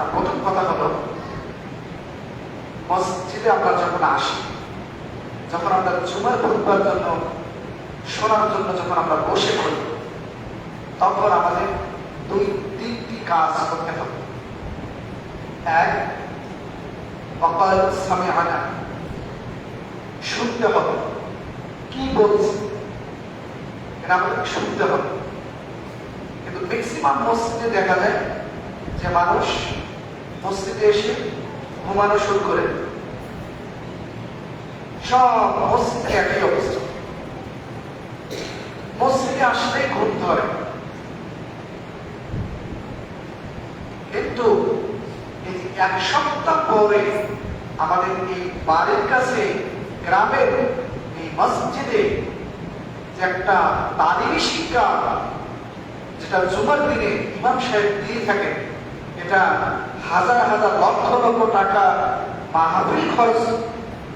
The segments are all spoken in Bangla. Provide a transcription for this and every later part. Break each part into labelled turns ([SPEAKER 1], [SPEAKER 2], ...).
[SPEAKER 1] তার প্রথম কথা হলো, মসজিদে আমরা যখন আসি, যখন আমরা জুমার ঘুরবার জন্য, শোনার জন্য যখন আমরা বসে পড়ি, তখন আমাদের দুই, তিনটি কাজ করতে হবে। এক, অকাল সামে আনা শুনতে হবে। কি বলছে? এটা আমাদের শুনতে হবে। কিন্তু ম্যাক্সিমাম মসজিদে দেখা যায় যে মানুষ মসজিদে এসে ঘুমানো শুরু করে সব মসজিদে একই অবস্থা। মসজিদে আসলেই ঘুম ধরে। কিন্তু এক সপ্তাহ পরে আমাদের এই বাড়ির কাছে, গ্রামের এই মসজিদে যে একটা তালিমি শিক্ষা, যেটা জুমার দিনে ইমাম সাহেব দিয়ে থাকেন এটা হাজার হাজার লক্ষ লক্ষ টাকা মাহাবীর খরচ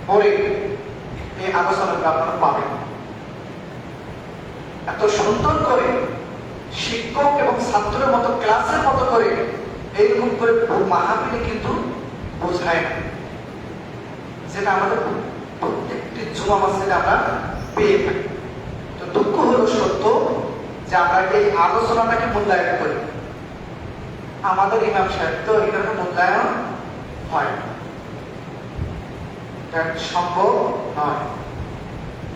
[SPEAKER 1] করে এই আলোচনাটা আপনারা পাবেন এত সুন্দর করে শিক্ষক এবং ছাত্রের মতো ক্লাসের মতো করে এইরকম করে মাহাবীরে কিন্তু বোঝায় না। যেটা আমাদের প্রত্যেকটি জুমা মাসে আমরা পেয়ে থাকি। তো দুঃখ হলো সত্য যে আমরা এই আলোচনাটাকে মূল্যায়ন করি। আমাদের ইমাম সাহেব তো এটাকে মূল্যায়ন হয় সম্ভব নয়।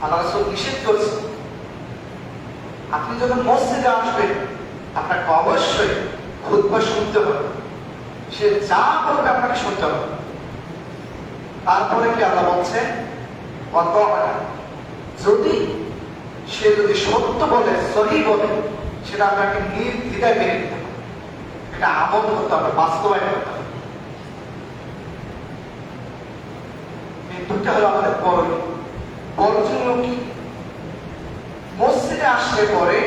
[SPEAKER 1] আল্লাহ রাসূল নিষেধ করছে আপনি যখন মসজিদে আসবেন, আপনাকে অবশ্যই খুতবা শুনতে হবে। সে যা বলবে আপনাকে শুনতে হবে। তারপরে কি আল্লাহ বলছে যদি সে যদি সত্য বলে, সহি বলে, সেটা আপনাকে নির্দ্বিধায় মেনে নিতে এটা আমল করতে হবে, বাস্তবায়ন করতে হবে। দুটো হলো আমাদের বর্জনীয় কি? মসজিদে আসলে পরে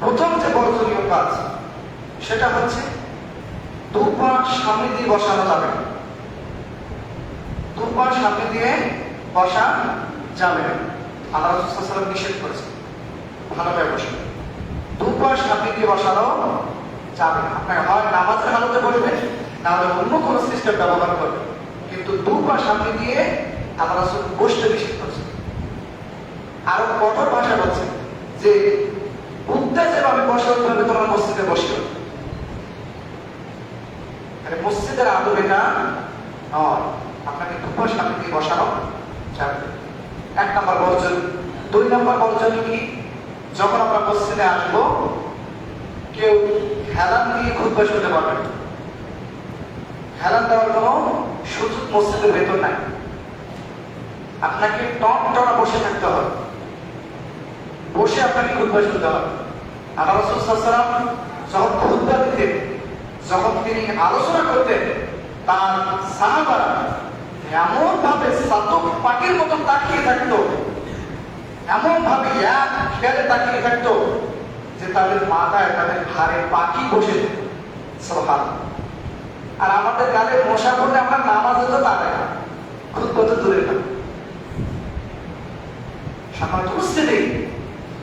[SPEAKER 1] প্রথম যে বর্জনীয় কাজ, সেটা হচ্ছে দুপা সামনে দিয়ে বসানো যাবে দুপা সামনে দিয়ে বসা যাবে আল্লাহ নিষেধ করেছে ভালোভাবে বসে দুপা সামনে দিয়ে বসানো যাবে না। আপনার হয় নামাজের হালতে বলবেন না হলে অন্য কোনো সিস্টেম ব্যবহার করবেন কিন্তু দুপা সামনে দিয়ে আল্লাহ রাসূল বসতে নিষেধ করেছে। আরও কঠোর ভাষা বলছে যে বুদ্ধা যেভাবে বসে হতে হবে মসজিদে বসে হতে হবে। মসজিদের আদব এটা নয়। আপনাকে দুপুর সামনে দিয়ে বসানো যাবে। এক নম্বর বর্জন। দুই নম্বর বর্জন কি? যখন আমরা মসজিদে আসব কেউ হেলান দিয়ে খুদ্া শুনতে পারবে না। হেলান দেওয়ার কোনো সুযোগ মসজিদের ভেতর নাই। আপনাকে টন টনা বসে থাকতে হবে। বসে আপনাকে খুদ্া শুনতে হবে। আল্লাহ যখন খুদ্া দিতেন, যখন তিনি আলোচনা করতেন, তার সাহাবারা এমন ভাবে সাতক পাখির মতো তাকিয়ে থাকতো এমন ভাবে এক খেয়ালে তাকিয়ে থাকতো যে তাদের মাথায় তাদের ঘাড়ে পাখি বসে সোহান আর আমাদের গালে মশা করলে আমরা নামাজে তো দাঁড়াই না খুব কত দূরে না সাধারণত উপস্থিতি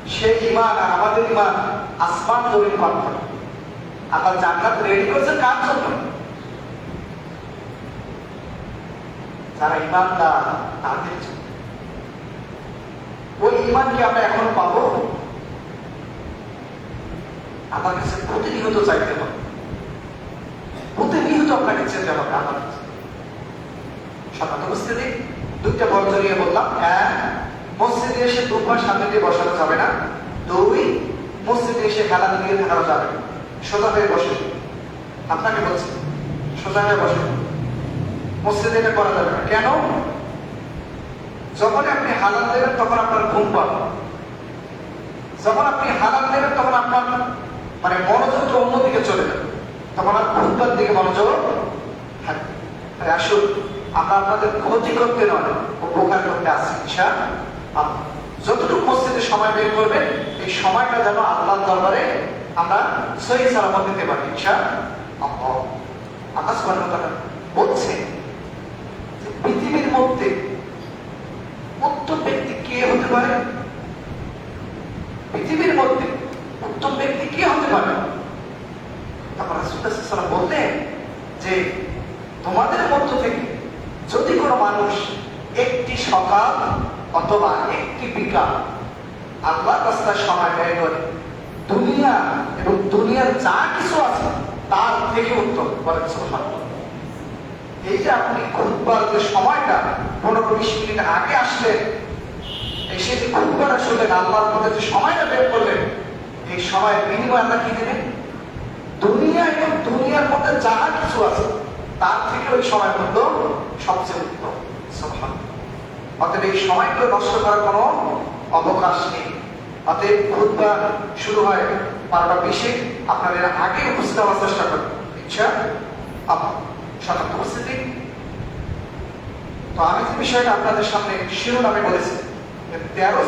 [SPEAKER 1] সেই ইমান আর আমাদের ইমান আসমান রেডি কার জন্য? যারা ইমানদার তাদের জন্য। ওই ইমান কি আমরা এখন পাবো? আমার কাছে প্রতিনিয়ত চাইতে হবে। প্রতিনিয়ত আপনাকে চেতে হবে, আমার কাছে। সকাল উপস্থিতি দুইটা বর্জনীয় বললাম। এক, মসজিদে এসে দুবার সামনে দিয়ে বসানো যাবে না। দুই, মসজিদে এসে খেলা দিয়ে থাকানো যাবে না। সোজা হয়ে বসে। আপনাকে বলছি, সোজা হয়ে বসে। মসজিদে এটা করা যাবে না। কেন? যখন আপনি হালাল দেবেন, তখন আপনার ঘুম পাবে। যখন আপনি হালাল দেবেন, তখন আপনার মানে মনোযোগটা অন্যদিকে চলে যাবে। তখন আর ঘুমটার দিকে মনোযোগ থাকবে আসুন, আমরা আপনাদের ক্ষতি করতে নয় উপকার করতে আসছি ইচ্ছা যতটুকু মসজিদে সময় বের করবেন, এই সময়টা যেন আল্লাহর দরবারে আমরা সহি সালামত দিতে পারি ইচ্ছা আল্লাহ। আল্লাহ ওয়া বলছে যে পৃথিবীর মধ্যে উত্তম ব্যক্তি কে হতে পারে পৃথিবীর মধ্যে উত্তম ব্যক্তি কে হতে পারে তখন রাসূলুল্লাহ সাল্লাল্লাহু আলাইহি ওয়াসাল্লাম বললেন যে তোমাদের মধ্য থেকে যদি কোনো মানুষ একটি সকাল অথবা একটি বিকাল আল্লাহ রাস্তায় সময় ব্যয় করে, দুনিয়া এবং দুনিয়ার যা কিছু আছে তার থেকে উত্তম সুবহানাল্লাহ। এই যে আপনি খুববার যে সময়টা, পনেরো বিশ মিনিট আগে আসলেন এসে যে খুববার শুনলেন আল্লাহর মধ্যে যে সময়টা বের করলেন, এই সময়ের বিনিময় আমরা কি দেবেন দুনিয়া এবং দুনিয়ার মধ্যে যা কিছু আছে, তার থেকে ওই সময়ের মধ্যে সবচেয়ে উত্তম। অতএব এই সময়গুলো নষ্ট করার কোনো অবকাশ নেই। অতএব খুদ্া শুরু হয় বারোটা বিশে। আপনাদের আগে উপস্থিত হওয়ার চেষ্টা করবেন ইচ্ছা উপস্থিতি। তো আমি যে বিষয়টা আপনাদের সামনে শিরোনামে বলেছি তেরো